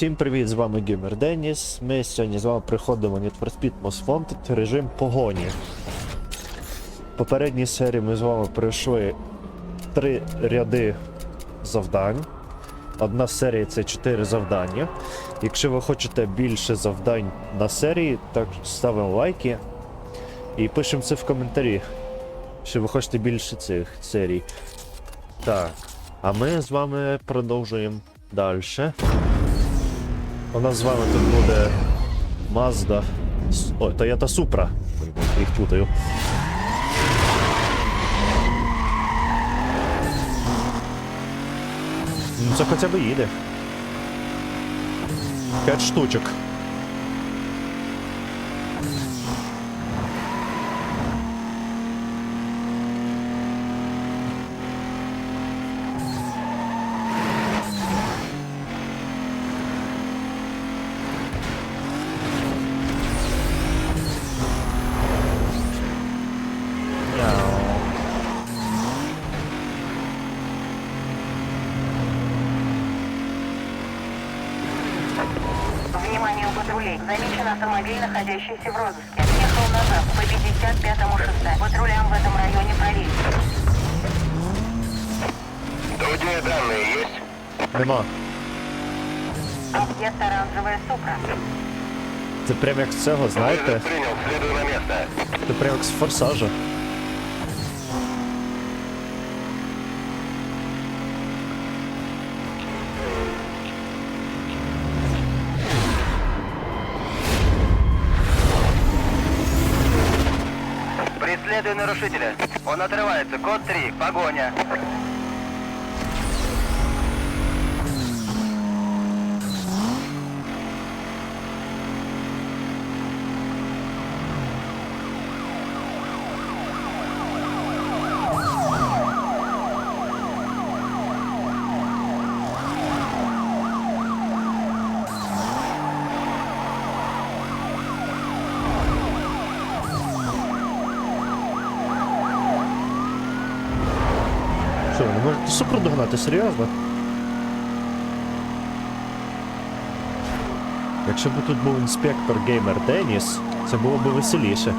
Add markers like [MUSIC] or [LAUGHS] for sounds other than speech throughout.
Всім привіт, з вами Геймер Деніс. Ми сьогодні з вами приходимо Need for Speed Most Wanted режим погоні. В попередній серії ми з вами пройшли три ряди завдань. Одна серія це 4 завдання. Якщо ви хочете більше завдань на серії, так ставимо лайки і пишемо це в коментарі. Що ви хочете більше цих серій. Так. А ми з вами продовжуємо далі. У нас з вами тут буде Mazda. Ой, Toyota Supra. Їх путаю. Ну це хоча б їде. П'ять штучок. Находящийся в розыске. Ехал назад по 55-му шоссе. Патрулям в этом районе проверить. Другие данные есть? Нема. Объект оранжевая супра. Це прям як з цього, знаєте? Принял, следую на место. Це прям як з форсажа. Нарушителя. Он отрывается. Код 3. Погоня. Що, ви не можете супер догнати, серйозно? Якщо б тут був інспектор Геймер Деніс, це було б веселіше.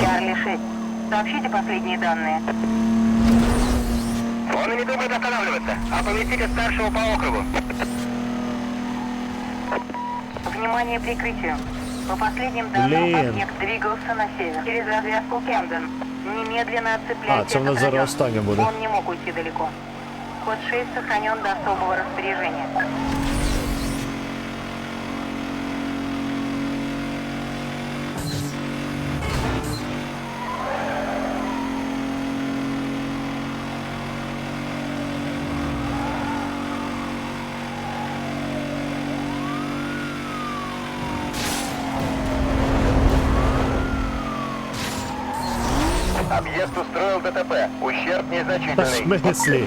Чарли 6. Сообщите последние данные. Думает останавливаться. Оповестите старшего по округу. Внимание прикрытию. По последним данным, Блин. объект двигался на север через развязку Кемден. Немедленно отцепляйте А, це в нас зараз останнє буде. Он не мог уйти далеко. Код 6 сохранен до особого распоряжения. смислі?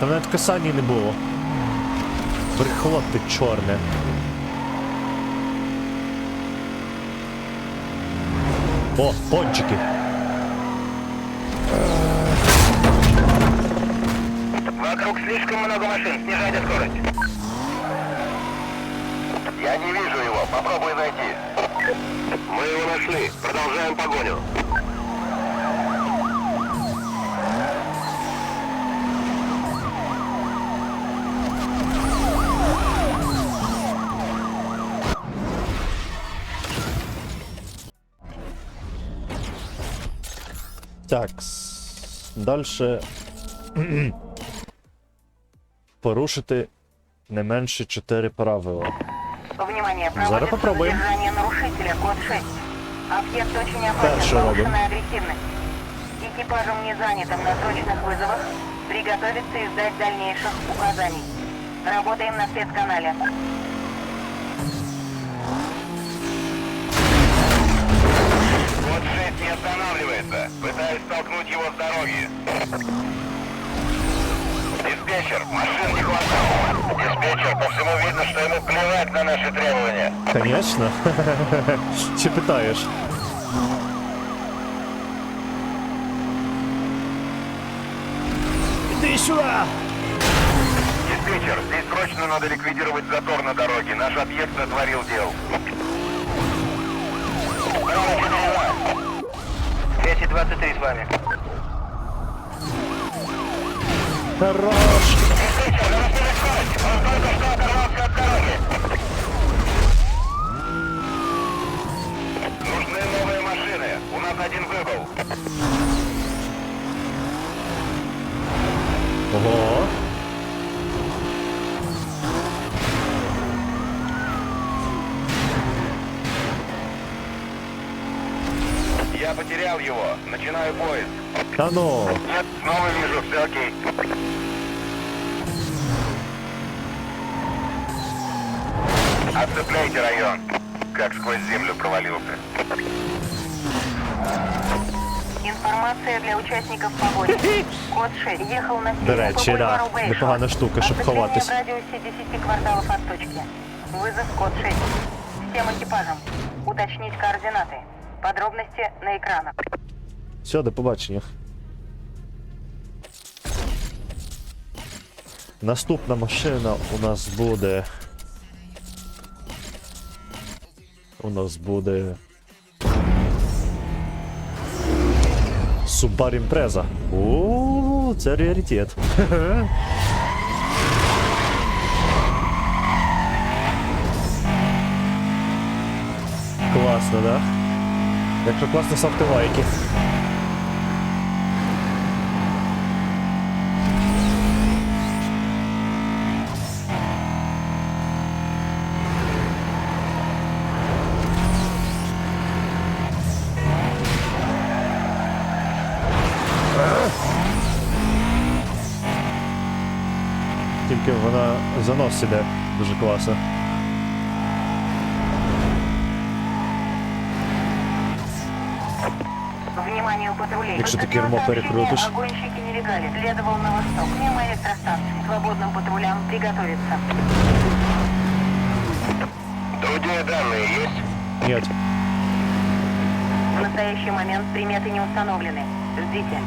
Там навіть касані не було. Брехло ти чорне. О, пончики. Вокруг слишком много машин. Снижайте скорость. Я не вижу его. Попробуй найти. Мы его нашли. Продолжаем погоню. Так. Далі. Порушити не менше 4 правила. Внимание, Зараз нарушителя, код 6. Объект очень опасен, Дальше повышенная агрессивность. Экипажам, не занятым на срочных вызовах, приготовиться и ждать дальнейших указаний. Работаем на спецканале. Столкнуть его с дороги. Диспетчер, машин не хватает. Диспетчер, по всему видно, что ему плевать на наши требования. Конечно. [LAUGHS] Чи питаєш? Іди сюди! Диспетчер, здесь срочно надо ликвидировать затор на дороге. Наш объект натворил дел. 223 с вами. Хорош! Нужны новые машины. У нас один выбыл. Потерял его. Начинаю поиск. Та ну! Нет, снова вижу, все окей. Отцепляйте район. Как сквозь землю провалился. Информация для участников погони. [LAUGHS] Код 6 ехал на До речі, да. Непогана штука, щоб ховатись. в радиусе 10 кварталов от точки. Вызов код 6. Всем экипажам. Уточнить координаты. Подробности на экранах. Все, до побачення. Наступна машина у нас буде. У нас буде. Subaru Impreza. О, це раритет. [LAUGHS] Класно, да? Якщо класно ставте лайки. Тільки вона занос іде дуже класно. Вниманию патрулей. Якщо ти кермо перекрутиш. Огонщики нелегали. Следовал на восток, мимо электростанции. Свободным патрулям приготовиться. Другие данные есть? Нет. В настоящий момент приметы не установлены. Ждите.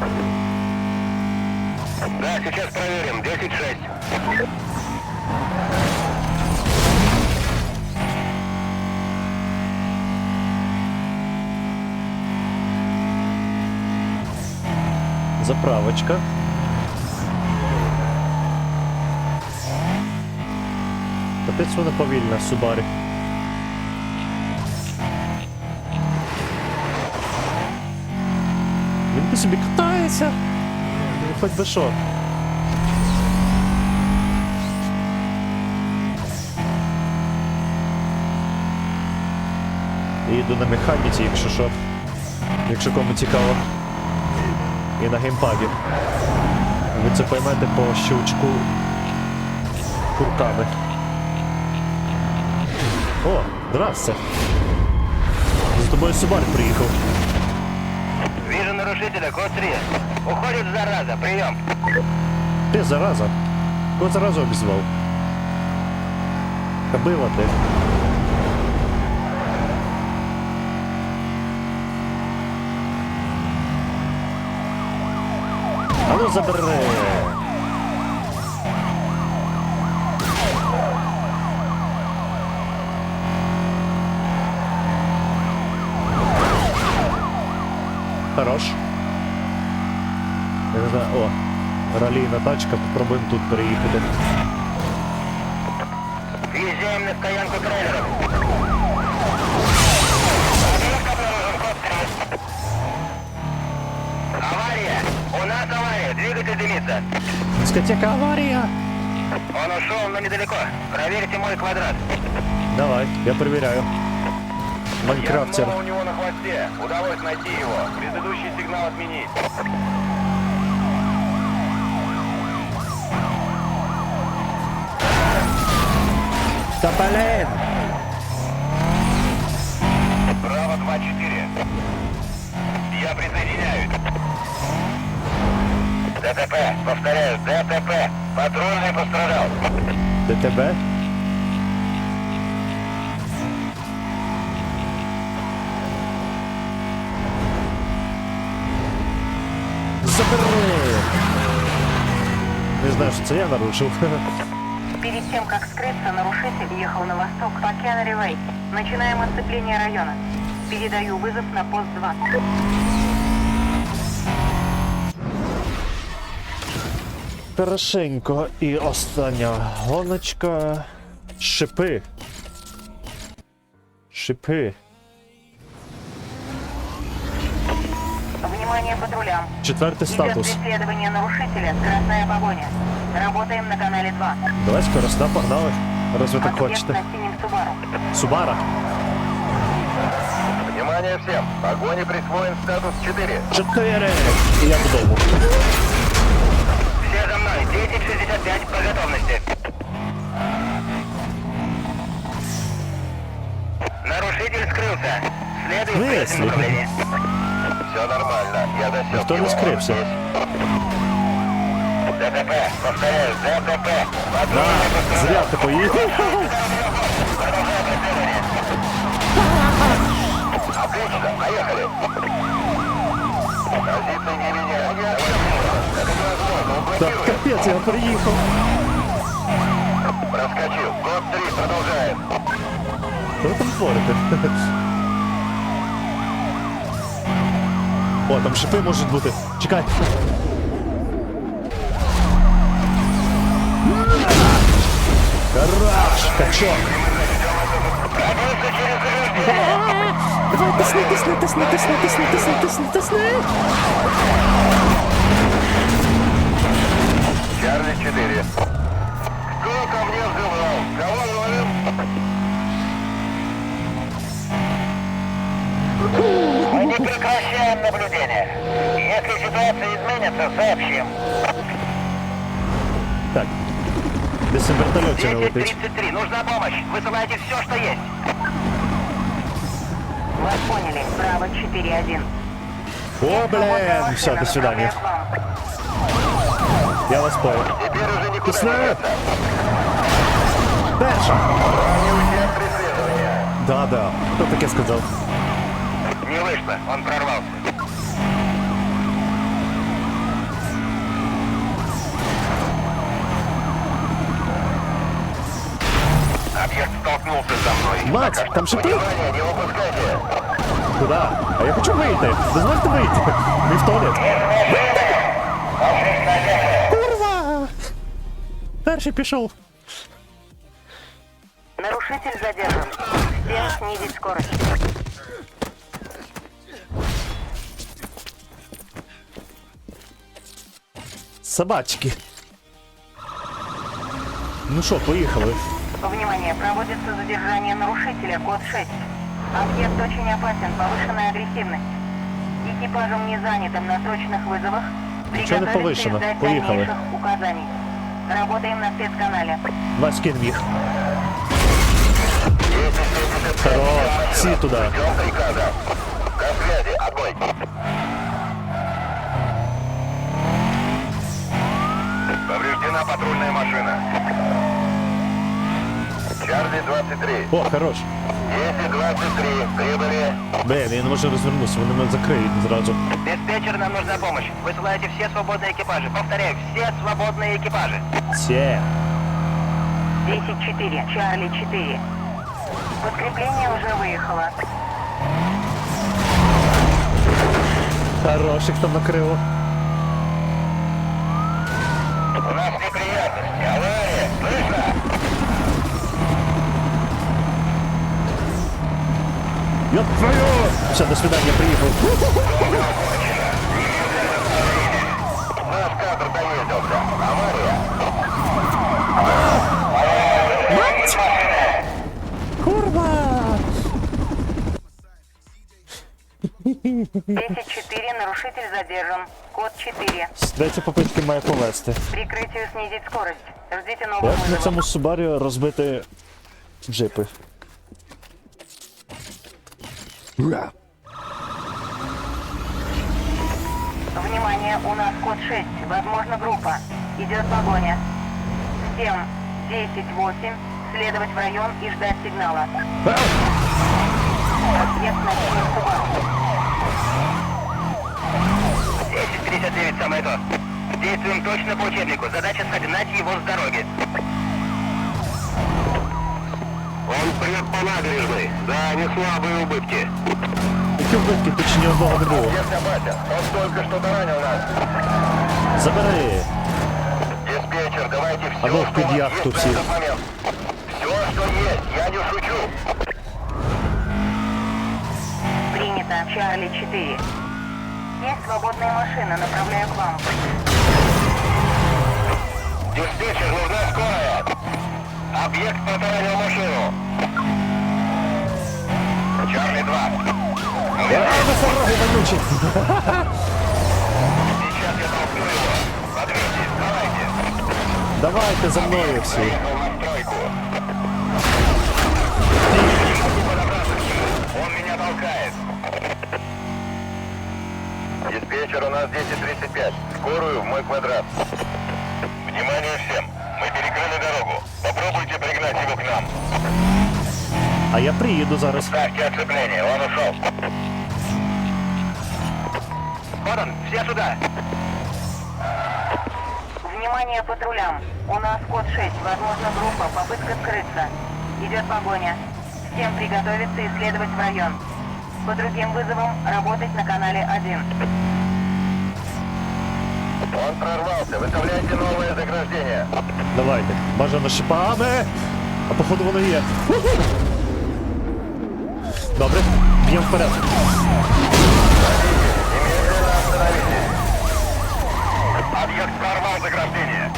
Да, сейчас проверим. 10-6. Заправочка. Капець вона повільна, Субарі. Він по собі катається. Хоч би що. Я Їду на механіці, якщо що. Якщо кому цікаво. І на геймпаді. Ви це поймете по щелчку курками. О, здрасте. За тобою Субар приїхав. Вижу нарушителя, код 3. Уходит зараза, прием. Ти зараза. Кого заразу обізвав? Кабила ти. забери. Хорош. Я не знаю, о, ралійна тачка, попробуємо тут переїхати. Въезжаем на стоянку трейлеров. Авария! У нас авария! Двигатель дымится! Дискотека аварія! Он ушел, но недалеко. Проверьте мой квадрат. Давай, я перевіряю. Я Майнкрафтер. снова у него на хвосте. Удалось найти его. Предыдущий сигнал отменить. Та блін! ДТП. Повторяю, ДТП. Патрульный пострадал. ДТП? Забери! Не знаю, что це я нарушил. Перед тем, как скрыться, нарушитель ехал на восток по Киан Начинаем оцепление района. Передаю вызов на пост 2. Хорошенько. І остання гоночка. Шипи. Шипи. Внимание патрулям. Четвертий Идет статус. преследование нарушителя «Красная погоня». Работаем на канале 2. Давай скоростна, погнали. Раз так хочете. на синем Субару. Субара. Внимание всем! Погоне присвоен статус 4. Чотири. І я мной. 1065 по готовности. Нарушитель скрылся. Следует в Если. прежнем направлении. Все нормально. Я досек Никто не его. скрылся. ДТП. Повторяю, ДТП. Да, зря ти поїхав. Отлично, поехали. Позиции не меняют. Это блокирует. капець, я приїхав. Проскочил. Код 3, продолжаем. Ви там творите? О, там шипи можуть бути. Чекай. Хорош, качок. Давай, тисни, тисни, тисни, тисни, тисни, тисни, тисни, тисни. Чарли 4. Кто ко мне взывал? Кого ловим? Мы не прекращаем наблюдение. Если ситуация изменится, сообщим. Так. Вертольоті не летить. 10.33. Нужна помощь. Высылайте все, что есть. Вас поняли. Браво 4-1. О, блин, все, до свидания. Я вас понял. Після... Дальше. Да, да. Кто я сказал? Не вышло, он прорвался. Объект столкнулся со мной. Мать, там же ты? не. Куда? А я хочу выйти. Дозвольте выйти. Ми в туалет. Выйти! Объект Перший пішов. Нарушитель задержан. Всем снизить скорость. Собачки. Ну що, поїхали. Внимание, проводится задержание нарушителя, код 6. Объект очень опасен, повышенная агрессивность. Экипажем не занятым на срочных вызовах. Ничего не Приготовиться повышено. Поехали. дальнейших указаний. Работаем на спецканале. Два скин їх. Хорош. Всі туди. Ждем приказа. Ко связи. Отбой. Повреждена патрульная машина. Чарли 23. О, хорош. 1023. Прибыли. Блін, я не можу розвернутися, вони мене закриють зразу. Диспетчер, нам нужна помощь. Высылайте все свободные экипажи. Повторяю, все свободные экипажи. Все. 10-4, Чарли 4. Подкрепление уже выехало. Хороших там накрило. У нас неприятности. Авария. Слышно? Ёб твою! Все, до свидания, приїхав. 10-4, нарушитель задержан. Код 4. З третьої попитки має повести. Прикрытию снизить скорость. Ждите новых Як на вызовов. цьому Субарі розбити джипи? Ура! Внимание, у нас код 6. Возможно, группа. Идет погоня. 7, 10, 8. Следовать в район и ждать сигнала. А! Объект на синем Субару. 1059, самое то. Действуем точно по учебнику. Задача согнать его с дороги. Он прет по набережной. Да, не слабые убытки. Які вбитки, тут ще ні одного не було. Если Батя, он только что таранил нас. Забери! Диспетчер, давайте все, А ну, что в у вас есть все. на этот момент. Все, что есть, я не шучу. Принято. Чарли 4. Есть свободные машины, направляю к вам. Диспетчер, нужна скорая. Объект протаранил машину. Чарли 2. А, носороги вонючі! Сейчас я толкну его. Подвиньтесь, давайте. Давайте за мною на стройку. Он меня толкает. Диспетчер, у нас 10.35. Скорую в мой квадрат. Внимание всем. Мы перекрыли дорогу. Попробуйте пригнать его к нам. А я приїду зараз. Ставьте оцепление, он ушел. Вот он, все сюда. Внимание патрулям. У нас код 6. Возможно, группа. Попытка скрыться. Идет погоня. Всем приготовиться и следовать в район. По другим вызовам работать на канале 1. Он прорвался. Выставляйте новое заграждение. Давайте. Бажано шипами. А походу воно є. Добре, б'ємо вперед. Объект прорвал заграждение.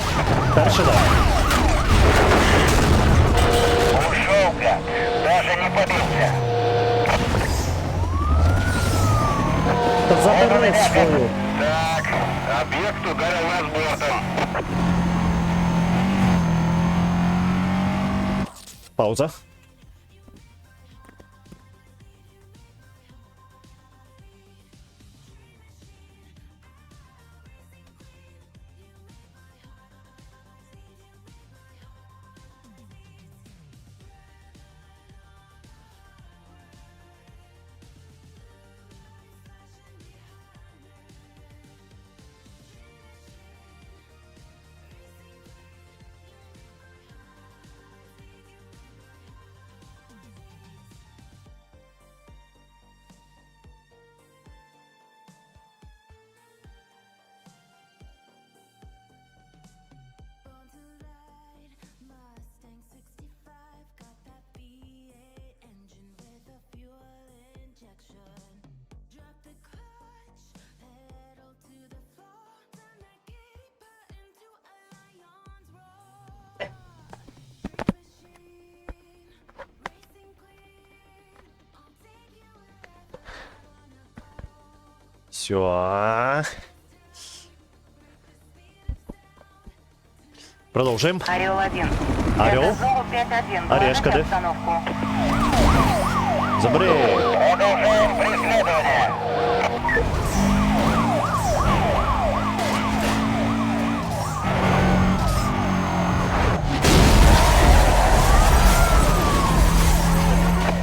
Перше да. Ушел, гад. Даже не побился. Та забери свою. Так, объект ударил нас бортом. Пауза. Все. Продовжуємо. Орел 1. Орел? Это Золу 5-1. Орешка, да? Забери. Продолжаем преследование.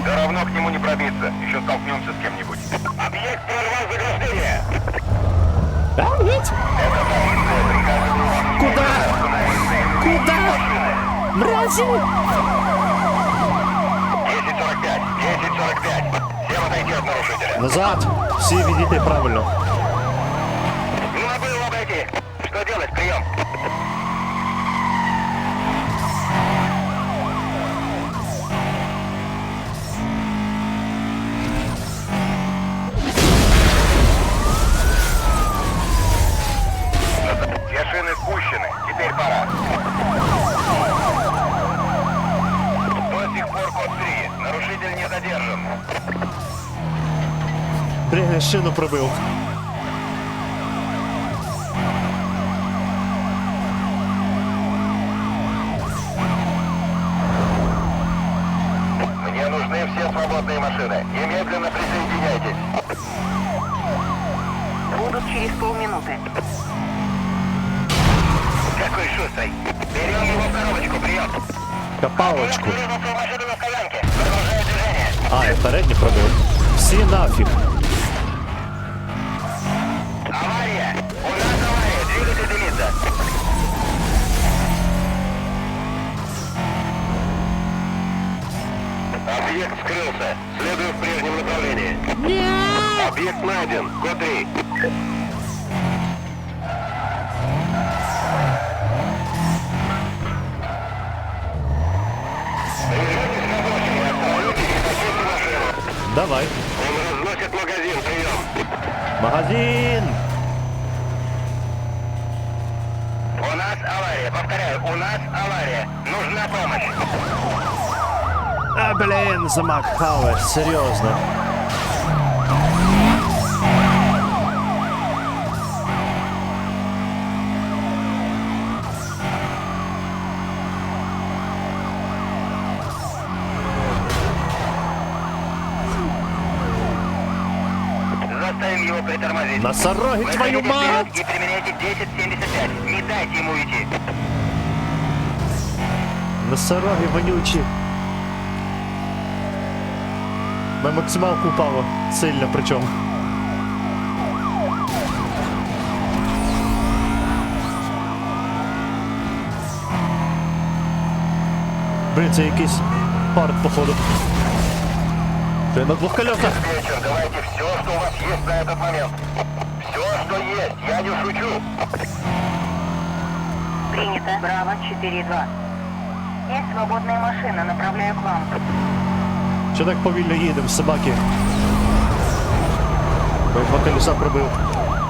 Все равно к нему не пробиться. Еще столкнемся с кем-нибудь. Объект прорвал заграждение. Куда? Куда? Мразі! 10.45. 10.45. Всем отойти от нарушителя. Назад! Всі відійти правильно. Блін, я шину пробив. Мне нужны все свободные машины. Немедленно присоединяйтесь. Будут через полминуты. Какой шустрый. Берем его в коробочку. Прием. Копалочку. Врезался в машину на стоянке. Продолжаю движение. А, я передні пробив. Всі нафіг. Принято. Объект скрылся. Следую в прежнем направлении. Нет! Объект найден. Код-3. Давай. Он разносит магазин, прием. Магазин! У нас авария. Нужна помощь. А, блін, замахали, серйозно. Заставим его притормозить. Носороги, твою мать! И применяйте 1075. Не дайте ему уйти. Носороги вонючі. На максималку упало. Сильно причому. Блін, це якийсь парк, походу. Ти на двох колесах. Вечер, давайте все, что у вас есть на этот момент. Все, что есть. Я не шучу. Принято. Браво, 4-2. Есть свободная машина, направляю к вам. Що так повільно їдемо, собаки? Два колеса пробив.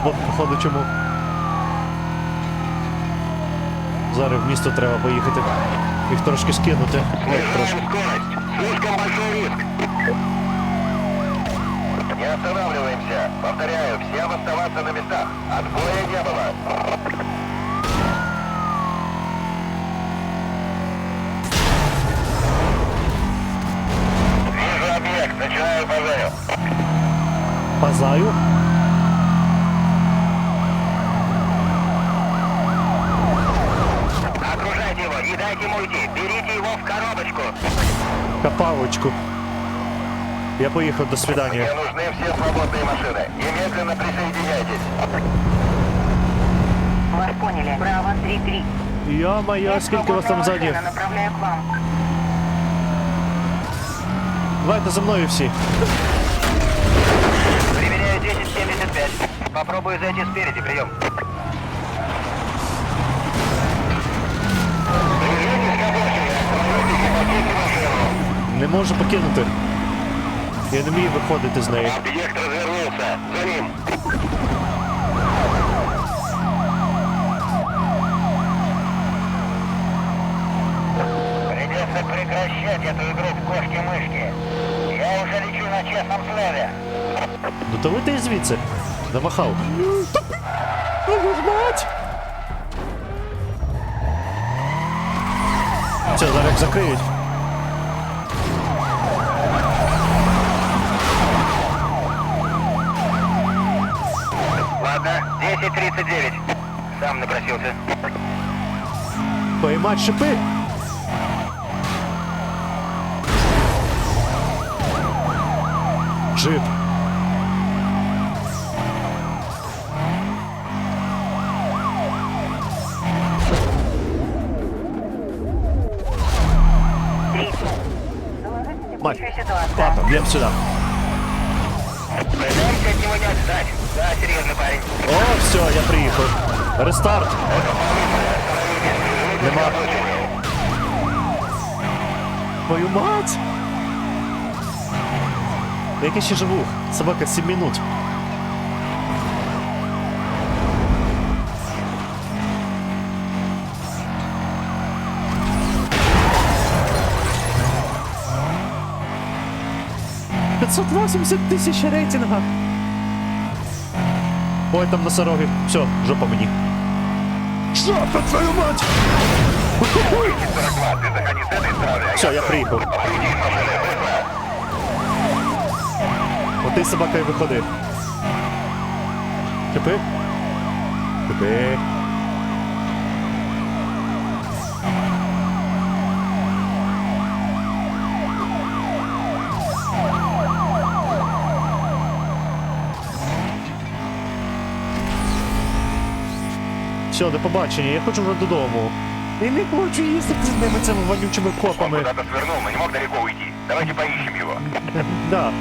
От, походу, чому. Зараз в місто треба поїхати. Їх трошки скинути. Як трошки. Слишком большой риск. Не останавливаемся. Повторяю, всем оставаться на местах. Отбоя не было. Начинаю пожарю. Пазаю. Окружайте его. Не дайте ему уйти. Берите его в коробочку. Копалочку. Я поїхав, до свидання. Мне нужны все свободные машины. Немедленно присоединяйтесь. Вас поняли. Браво, 3-3. Йо-моє, Есть скільки вас там свободная ззаді? машина, направляю к вам. Давайте за мною всі. Применяю 1075. Попробую зайти спереди. Прием. Не можу покинути. Я не вмію виходити з неї. Объект Придется прекращать эту игру в кошки-мышки. Я уже лечу на честном слове. Ну то вийти звідси. Замахав. Мать! Все, зараз як закриють. Ладно, 10.39. Сам напросился. Поймать шипи. Джип. Мать. Ладно, бьем сюда. Пытаемся от него не отстать. Да, серьезный парень. О, все, я приїхав. Рестарт. Нема. Твою мать! Як я ще живу? Собака 7 минут. Пятьсот восемьдесят тысяч рейтинга. Ой, там носороги. Все, жопа мені. Жопа, твою мать! 42, ты заходи с этой стороны. а Все, я приїхав. Выйди из машины, быстро. От ти собака і виходи. Кипи. Кипи. Все, до побачення, я хочу вже додому. Я не хочу їздити з ними цими вонючими Он копами. куда-то свернул, но не мог далеко уйти. Давайте поищем его. Да.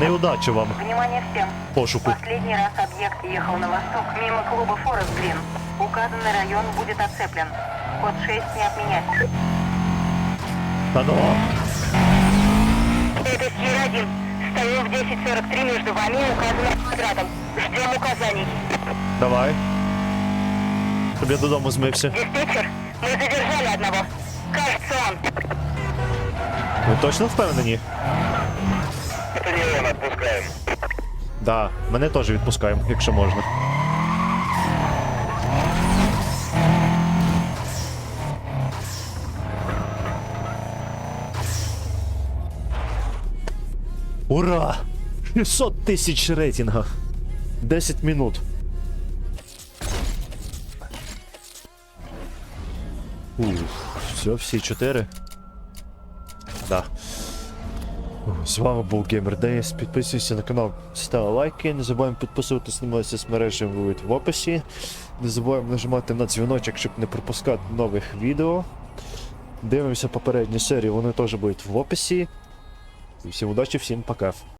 Неудачі вам Внимание всем. пошуку. Последний раз объект ехал на восток, мимо клуба Форест Грин. Указанный район будет оцеплен. Код 6 не отменять. Ну. Это Сьерра-1. Стою в 10.43 между вами и указанным квадратом. Ждем указаний. Давай. Щоб я додому змився. Диспетчер, мы задержали одного. Кажется, он. Ви точно впевнені? Это не он, отпускаем. Да, мене теж відпускаємо, якщо можна. Ура! 600 тисяч рейтинга. 10 минут. Ух, все, всі чотири. Да. З вами був GamerDays. Підписуйся на канал, став лайки. Не забуваємо підписуватись на мої соцмережі будуть в описі. Не забуваємо нажимати на дзвіночок, щоб не пропускати нових відео. Дивимося попередні серії, вони теж будуть в описі. Всім удачі, всім пока.